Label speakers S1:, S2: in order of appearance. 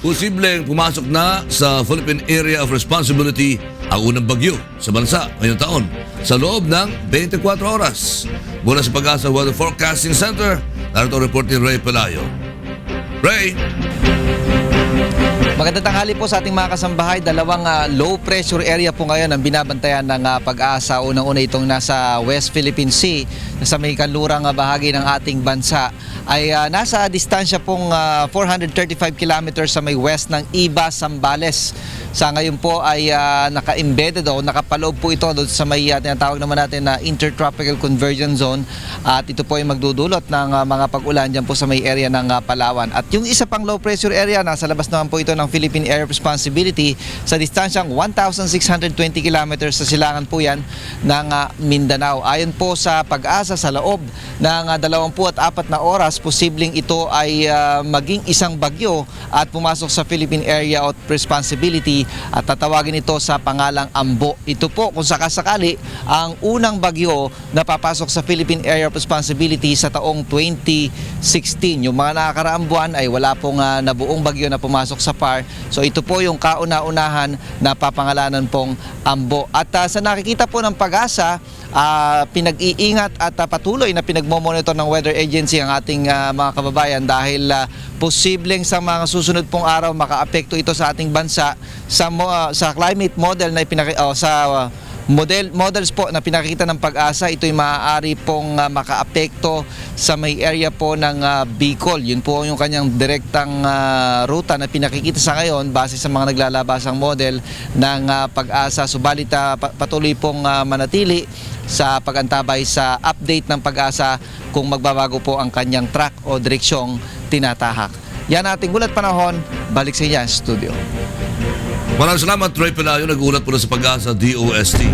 S1: posibleng pumasok na sa Philippine Area of Responsibility ang unang bagyo sa bansa ngayong taon sa loob ng 24 oras. Mula sa Pag-asa Weather Forecasting Center, narito report ni Ray Pelayo. Ray!
S2: Magandang tanghali po sa ating mga kasambahay. Dalawang ah, low pressure area po ngayon ang binabantayan ng ah, pag-asa. Unang-una itong nasa West Philippine Sea sa may kanlurang ah, bahagi ng ating bansa ay ah, nasa distansya pong ah, 435 kilometers sa may west ng Iba, Zambales. Sa ngayon po ay ah, naka-embedded o nakapaloob po ito doon sa may ah, tinatawag naman natin na Intertropical Convergence Zone at ito po ay magdudulot ng ah, mga pag-ulan dyan po sa may area ng ah, Palawan. At yung isa pang low pressure area, nasa labas naman po ito ng Philippine of Responsibility sa distansyang 1,620 kilometers sa silangan po yan ng ah, Mindanao. Ayon po sa pag-asa sa loob ng ah, 24 na oras, posibleng ito ay ah, maging isang bagyo at pumasok sa Philippine Area of Responsibility at tatawagin ito sa pangalang Ambo. Ito po kung sakasakali ang unang bagyo na papasok sa Philippine Area of Responsibility sa taong 2016. Yung mga nakakaraang buwan ay wala pong ah, nabuong bagyo na pumasok sa PAR. So ito po yung kauna-unahan na papangalanan pong Ambo. At ah, sa nakikita po ng pag-asa, ah, pinag-iingat at ah, patuloy na pinagmomonitor ng weather agency ang ating ah, mga kababayan dahil ah, posibleng sa mga susunod pong araw makaapekto ito sa ating bansa sa ah, sa climate model na ipinaki oh, sa ah, model models po na pinakita ng pag-asa ito'y maaari pong ah, makaapekto sa may area po ng ah, Bicol yun po yung kanyang direktang ah, ruta na pinakikita sa ngayon base sa mga naglalabasang model ng ah, pag-asa subalit pa- patuloy pong ah, manatili sa pagantabay sa update ng pag-asa kung magbabago po ang kanyang track o direksyong tinatahak. Yan ating gulat panahon. Balik sa inyo, studio.
S1: Maraming salamat, Ray Pelayo. Nag-ulat po na sa Pag-asa DOST.